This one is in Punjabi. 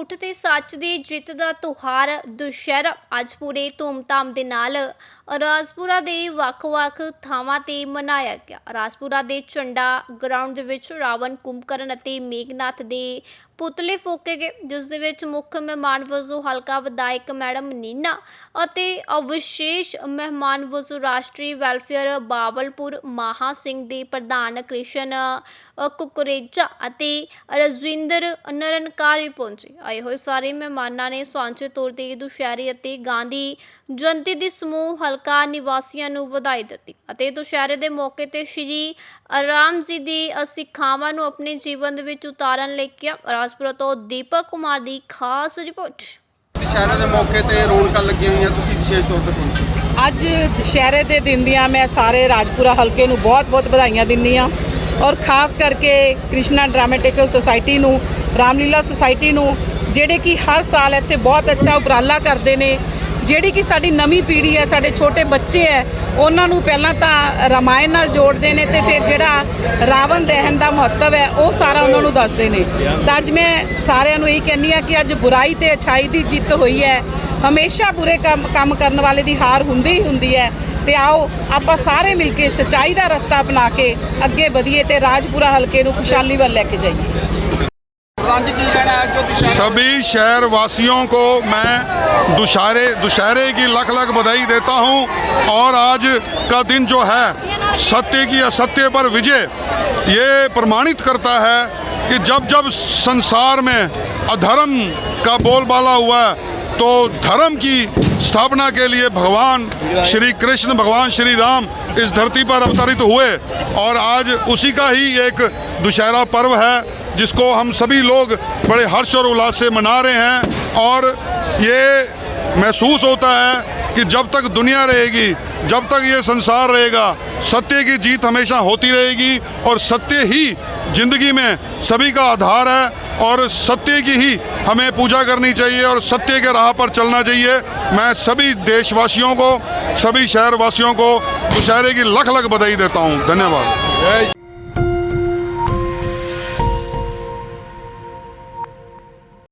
ਝੂਠ ਤੇ ਸੱਚ ਦੀ ਜਿੱਤ ਦਾ ਤਿਉਹਾਰ ਦੁਸ਼ਹਿਰਾ। ਅੱਜ ਪੂਰੇ ਧੂਮਧਾਮ ਦੇ ਨਾਲ ਰਾਜਪੁਰਾ ਦੇ ਵੱਖ-ਵੱਖ ਥਾਵਾਂ ਤੇ ਮਨਾਇਆ ਗਿਆ। ਰਾਜਪੁਰਾ ਦੇ ਝੰਡਾ ਗਰਾਊਂਡ ਦੇ ਵਿੱਚ ਰਾਵਣ, ਕੁੰਭਕਰਨ ਅਤੇ ਮੇਘਨਾਥ ਦੇ ਪੁਤਲੇ ਫੂਕੇ ਗਏ, ਜਿਸ ਦੇ ਵਿੱਚ ਮੁੱਖ ਮਹਿਮਾਨ ਵਜੋਂ ਹਲਕਾ ਵਿਧਾਇਕ ਮੈਡਮ ਨੀਨਾ ਅਤੇ ਵਿਸ਼ੇਸ਼ ਮਹਿਮਾਨ ਵਜੋਂ ਰਾਸ਼ਟਰੀ ਵੈਲਫੇਅਰ ਬਾਵਲਪੁਰ ਮਹਾ ਸਿੰਘ ਦੇ ਪ੍ਰਧਾਨ ਕ੍ਰਿਸ਼ਨ ਕੁਕਰੇਜਾ ਅਤੇ ਰਜਵਿੰਦਰ ਨਰਨਕਾਰੀ ਪਹੁੰਚੇ। ਆਏ ਹੋਏ ਸਾਰੇ ਮਹਿਮਾਨਾਂ ਨੇ ਸਾਂਝੇ ਤੌਰ ਤੇ ਦੁਸ਼ਹਿਰੇ ਅਤੇ ਗਾਂਧੀ ਜਯੰਤੀ ਦੀ ਸਮੂਹ ਹਲਕਾ ਨਿਵਾਸੀਆਂ ਨੂੰ ਵਧਾਈ ਦਿੱਤੀ ਅਤੇ ਦੁਸ਼ਹਿਰੇ ਦੇ ਮੌਕੇ ਤੇ ਸ਼੍ਰੀ ਰਾਮ ਜੀ ਦੀ ਸਿੱਖਾਵਾਂ ਨੂੰ ਆਪਣੇ ਜੀਵਨ ਦੇ ਵਿੱਚ ਉਤਾਰਨ ਲਈ ਕਿਹਾ। ਰਾਜਪੁਰਾ ਤੋਂ ਦੀਪਕ ਕੁਮਾਰ ਦੀ ਖਾਸ ਰਿਪੋਰਟ। ਦੁਸ਼ਹਿਰੇ ਦੇ ਮੌਕੇ ਤੇ ਰੌਣਕਾਂ ਲੱਗੀਆਂ ਹੋਈਆਂ ਤੁਸੀਂ ਵਿਸ਼ੇਸ਼ ਤੌਰ ਤੇ ਪਹੁੰਚੇ। ਅੱਜ ਦੁਸ਼ਹਿਰੇ ਦੇ ਦਿਨ ਦੀਆਂ ਮੈਂ ਸਾਰੇ ਰਾਜਪੁਰਾ ਹਲਕੇ ਨੂੰ ਬਹੁਤ-ਬਹੁਤ ਵਧਾਈਆਂ ਦਿੰਦੀ ਹਾਂ। ਔਰ ਖਾਸ ਕਰਕੇ ਕ੍ਰਿਸ਼ਨਾ ਡਰਾਮੈਟਿਕਲ ਸੁਸਾਇਟੀ ਨੂੰ, ਰਾਮਲੀਲਾ ਸੁਸਾਇਟੀ ਨੂੰ, ਜਿਹੜੇ ਕਿ ਹਰ ਸਾਲ ਇੱਥੇ ਬਹੁਤ ਅੱਛਾ ਉਪਰਾਲਾ ਕਰਦੇ ਨੇ, ਜਿਹੜੀ ਕਿ ਸਾਡੀ ਨਵੀਂ ਪੀੜ੍ਹੀ ਹੈ, ਸਾਡੇ ਛੋਟੇ ਬੱਚੇ ਹੈ, ਉਹਨਾਂ ਨੂੰ ਪਹਿਲਾਂ ਤਾਂ ਰਾਮਾਇਣ ਨਾਲ ਜੋੜਦੇ ਨੇ ਤੇ ਫਿਰ ਜਿਹੜਾ ਰਾਵਣ ਦਹਨ ਦਾ ਮਹੱਤਵ ਹੈ, ਉਹ ਸਾਰਾ ਉਹਨਾਂ ਨੂੰ ਦੱਸਦੇ ਨੇ। ਤਾਂ ਅੱਜ ਮੈਂ ਸਾਰਿਆਂ ਨੂੰ ਇਹ ਕਹਿੰਦੀ ਆ ਕਿ ਅੱਜ ਬੁਰਾਈ ਤੇ ਅਛਾਈ ਦੀ ਜਿੱਤ ਹੋਈ ਹੈ ਹਮੇਸ਼ਾ ਬੁਰੇ ਕੰਮ ਕੰਮ ਕਰਨ ਵਾਲੇ ਦੀ ਹਾਰ ਹੁੰਦੀ ਹੀ ਹੁੰਦੀ ਹੈ ਤੇ ਆਓ ਆਪਾਂ ਸਾਰੇ ਮਿਲ ਕੇ ਸਚਾਈ ਦਾ ਰਸਤਾ ਅਪਣਾ ਕੇ ਅੱਗੇ ਵਧੀਏ ਤੇ ਰਾਜਪੁਰਾ ਹਲਕੇ ਨੂੰ ਖੁਸ਼ਹਾਲੀ ਵੱਲ ਲੈ ਕੇ ਜਾਈਏ ਪ੍ਰਧਾਨ ਜੀ ਕੀ ਕਹਿਣਾ ਹੈ ਜੋ ਦੁਸ਼ਹਿਰੇ सभी शहर वासियों को मैं दुशहरे दुशहरे की लख लख बधाई देता हूं और आज का दिन जो है सत्य की असत्य पर विजय ये प्रमाणित करता है कि जब जब संसार में अधर्म का बोलबाला हुआ है तो धर्म की स्थापना के लिए भगवान श्री कृष्ण, भगवान श्री राम इस धरती पर अवतरित हुए और आज उसी का ही एक दुशहरा पर्व है, जिसको हम सभी लोग बड़े हर्ष और उल्लास से मना रहे हैं। और ये महसूस होता है कि जब तक दुनिया रहेगी, जब तक ये संसार रहेगा, सत्य की जीत हमेशा होती रहेगी और सत्य ही ज़िंदगी में सभी का आधार है। और सत्य की ही हमें पूजा करनी चाहिए और सत्य के राह पर चलना चाहिए। मैं सभी देशवासियों को, सभी शहरवासियों को दुशहरे की लख लख बधाई देता हूँ। धन्यवाद।